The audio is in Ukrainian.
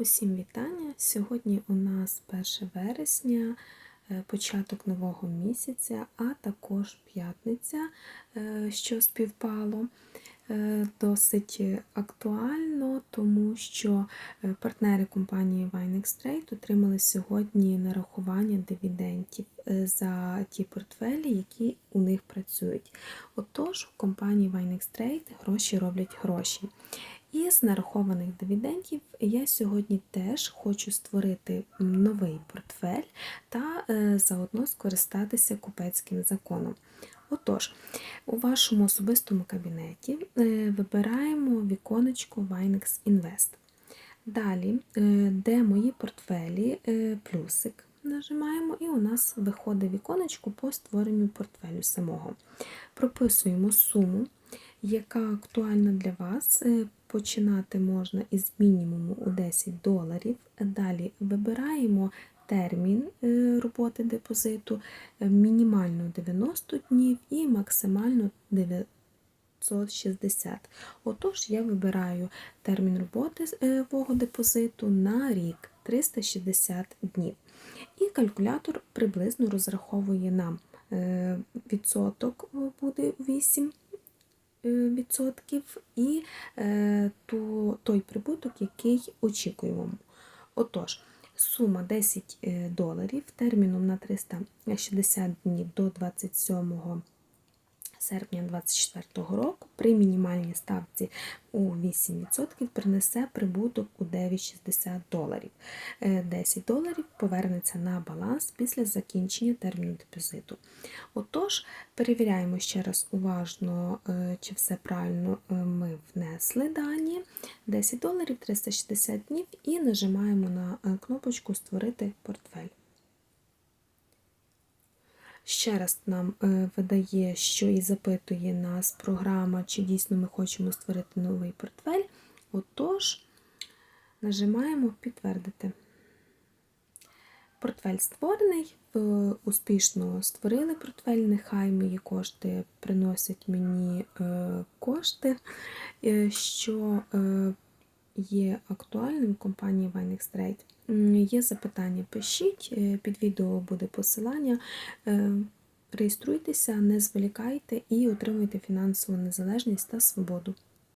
Усім вітання! Сьогодні у нас 1 вересня, е, початок нового місяця, а також п'ятниця, е, що співпало. Е, Досить актуально, тому що партнери компанії Vinex Trade отримали сьогодні нарахування дивідендів за ті портфелі, які у них працюють. Отож, у компанії Vinex Trade гроші роблять гроші. І з нарахованих дивідендів я сьогодні теж хочу створити новий портфель та е, заодно скористатися купецьким законом. Отож, у вашому особистому кабінеті е, вибираємо віконечко Vinex Invest. Далі, е, де мої портфелі, плюсик нажимаємо, і у нас виходить віконечко по створенню портфелю самого. Прописуємо суму, яка актуальна для вас. Починати можна із мінімуму у 10 доларів. Далі вибираємо термін е, роботи депозиту, е, мінімально 90 днів і максимально 960. Отож, я вибираю термін роботи е, свого депозиту на рік 360 днів. І калькулятор приблизно розраховує нам відсоток буде 8 відсотків і е, ту, той прибуток, який очікуємо. Отож, сума 10 е, доларів терміном на 360 днів до 27 серпня 2024 року при мінімальній ставці у 8% принесе прибуток у 9,60 доларів. 10 е, доларів повернеться на баланс після закінчення терміну депозиту. Отож, перевіряємо ще раз уважно, е, чи все правильно е, ми внесли дані. 10 доларів 360 днів і нажимаємо на кнопочку Створити портфель. Ще раз нам е, видає, що і запитує нас програма, чи дійсно ми хочемо створити новий портфель. Отож, нажимаємо Підтвердити. Портфель створений, успішно створили портфель, нехай мої кошти приносять мені е, кошти, е, що є актуальним компанії Vinex Trade. Є запитання, пишіть, е, під відео буде посилання. Е, реєструйтеся, не зволікайте і отримуйте фінансову незалежність та свободу.